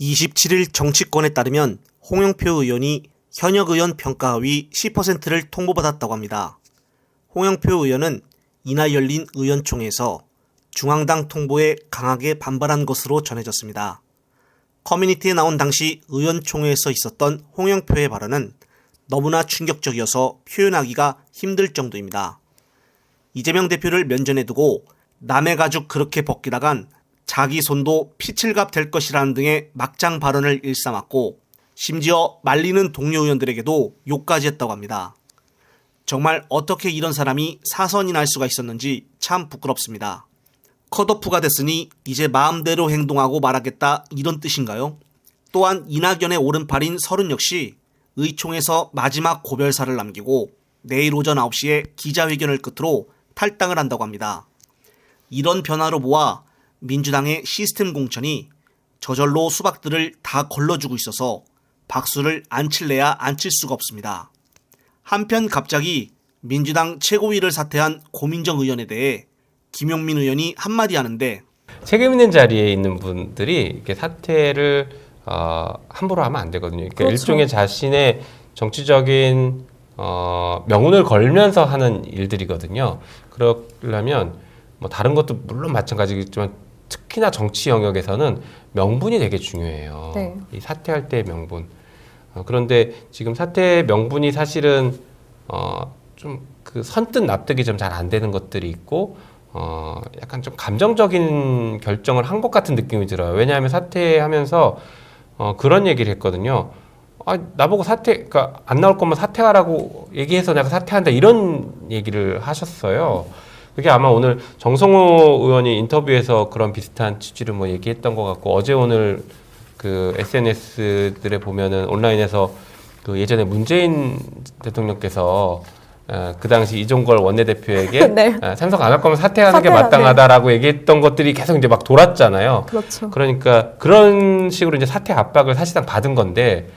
27일 정치권에 따르면 홍영표 의원이 현역 의원 평가하위 10%를 통보받았다고 합니다. 홍영표 의원은 이날 열린 의원총회에서 중앙당 통보에 강하게 반발한 것으로 전해졌습니다. 커뮤니티에 나온 당시 의원총회에서 있었던 홍영표의 발언은 너무나 충격적이어서 표현하기가 힘들 정도입니다. 이재명 대표를 면전에 두고 남의 가죽 그렇게 벗기다간 자기 손도 피칠갑 될 것이라는 등의 막장 발언을 일삼았고 심지어 말리는 동료 의원들에게도 욕까지 했다고 합니다. 정말 어떻게 이런 사람이 사선이 날 수가 있었는지 참 부끄럽습니다. 컷오프가 됐으니 이제 마음대로 행동하고 말하겠다 이런 뜻인가요? 또한 이낙연의 오른팔인 서른 역시 의총에서 마지막 고별사를 남기고 내일 오전 9시에 기자회견을 끝으로 탈당을 한다고 합니다. 이런 변화로 보아 민주당의 시스템 공천이 저절로 수박들을 다 걸러주고 있어서 박수를 안 칠래야 안 칠 수가 없습니다. 한편 갑자기 민주당 최고위를 사퇴한 고민정 의원에 대해 김용민 의원이 한마디 하는데 책임 있는 자리에 있는 분들이 이렇게 사퇴를 어, 함부로 하면 안 되거든요. 그러니까 그렇죠. 일종의 자신의 정치적인 어, 명운을 걸면서 하는 일들이거든요. 그러려면 뭐 다른 것도 물론 마찬가지겠지만 특히나 정치 영역에서는 명분이 되게 중요해요. 네. 이 사퇴할 때의 명분. 어, 그런데 지금 사퇴 명분이 사실은 어, 좀 그 선뜻 납득이 좀 잘 안 되는 것들이 있고 어, 약간 좀 감정적인 결정을 한 것 같은 느낌이 들어요. 왜냐하면 사퇴하면서 어, 그런 얘기를 했거든요. 아, 나보고 사퇴, 그러니까 안 나올 거면 사퇴하라고 얘기해서 내가 사퇴한다 이런 얘기를 하셨어요. 그게 아마 오늘 정성호 의원이 인터뷰에서 그런 비슷한 취지를 뭐 얘기했던 것 같고 어제 오늘 그 SNS들에 보면은 온라인에서 그 예전에 문재인 대통령께서 어, 그 당시 이종걸 원내대표에게 네. 어, 참석 안 할 거면 사퇴하는 게 사퇴하- 마땅하다라고 얘기했던 것들이 계속 이제 막 돌았잖아요. 그렇죠. 그러니까 그런 식으로 이제 사퇴 압박을 사실상 받은 건데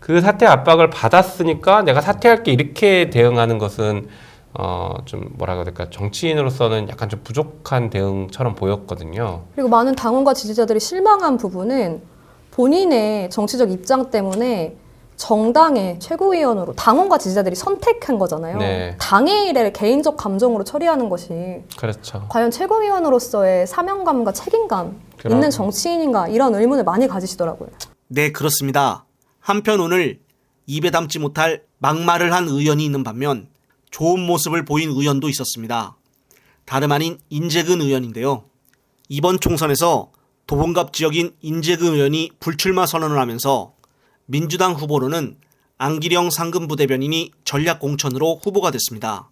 그 사퇴 압박을 받았으니까 내가 사퇴할게 이렇게 대응하는 것은 어 좀 뭐라고 해야 될까 정치인으로서는 약간 좀 부족한 대응처럼 보였거든요. 그리고 많은 당원과 지지자들이 실망한 부분은 본인의 정치적 입장 때문에 정당의 최고위원으로 당원과 지지자들이 선택한 거잖아요. 네. 당의 일을 개인적 감정으로 처리하는 것이 그렇죠. 과연 최고위원으로서의 사명감과 책임감 그럼. 있는 정치인인가 이런 의문을 많이 가지시더라고요. 네 그렇습니다. 한편 오늘 입에 담지 못할 막말을 한 의원이 있는 반면 좋은 모습을 보인 의원도 있었습니다. 다름 아닌 인재근 의원인데요. 이번 총선에서 도봉갑 지역인 인재근 의원이 불출마 선언을 하면서 민주당 후보로는 안기령 상근부 대변인이 전략 공천으로 후보가 됐습니다.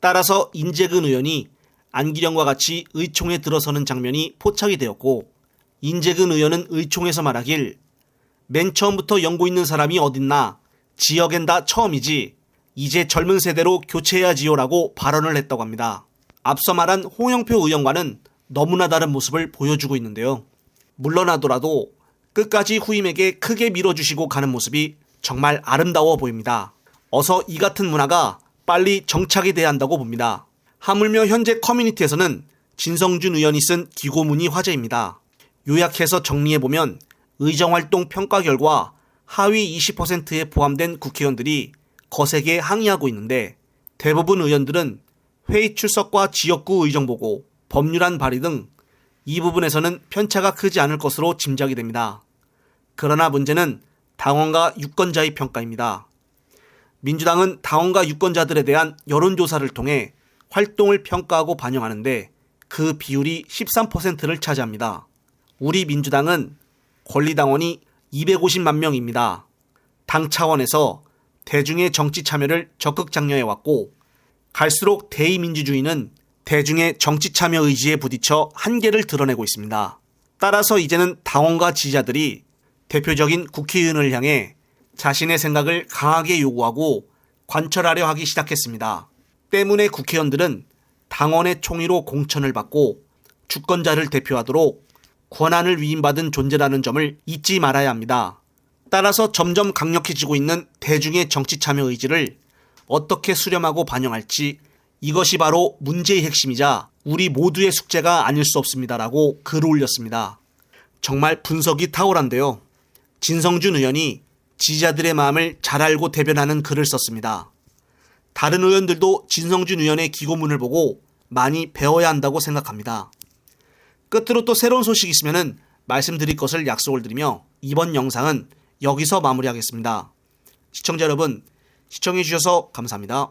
따라서 인재근 의원이 안기령과 같이 의총에 들어서는 장면이 포착이 되었고 인재근 의원은 의총에서 말하길 맨 처음부터 연고 있는 사람이 어딨나 지역엔 다 처음이지 이제 젊은 세대로 교체해야지요라고 발언을 했다고 합니다. 앞서 말한 홍영표 의원과는 너무나 다른 모습을 보여주고 있는데요. 물러나더라도 끝까지 후임에게 크게 밀어주시고 가는 모습이 정말 아름다워 보입니다. 어서 이 같은 문화가 빨리 정착이 돼야 한다고 봅니다. 하물며 현재 커뮤니티에서는 진성준 의원이 쓴 기고문이 화제입니다. 요약해서 정리해보면 의정활동 평가 결과 하위 20%에 포함된 국회의원들이 거세게 항의하고 있는데 대부분 의원들은 회의 출석과 지역구 의정 보고, 법률안 발의 등 이 부분에서는 편차가 크지 않을 것으로 짐작이 됩니다. 그러나 문제는 당원과 유권자의 평가입니다. 민주당은 당원과 유권자들에 대한 여론조사를 통해 활동을 평가하고 반영하는데 그 비율이 13%를 차지합니다. 우리 민주당은 권리당원이 250만 명입니다. 당 차원에서 대중의 정치 참여를 적극 장려해 왔고 갈수록 대의민주주의는 대중의 정치 참여 의지에 부딪혀 한계를 드러내고 있습니다. 따라서 이제는 당원과 지지자들이 대표적인 국회의원을 향해 자신의 생각을 강하게 요구하고 관철하려 하기 시작했습니다. 때문에 국회의원들은 당원의 총의로 공천을 받고 주권자를 대표하도록 권한을 위임받은 존재라는 점을 잊지 말아야 합니다. 따라서 점점 강력해지고 있는 대중의 정치 참여 의지를 어떻게 수렴하고 반영할지 이것이 바로 문제의 핵심이자 우리 모두의 숙제가 아닐 수 없습니다라고 글을 올렸습니다. 정말 분석이 탁월한데요. 진성준 의원이 지지자들의 마음을 잘 알고 대변하는 글을 썼습니다. 다른 의원들도 진성준 의원의 기고문을 보고 많이 배워야 한다고 생각합니다. 끝으로 또 새로운 소식이 있으면 말씀드릴 것을 약속을 드리며 이번 영상은 여기서 마무리하겠습니다. 시청자 여러분, 시청해주셔서 감사합니다.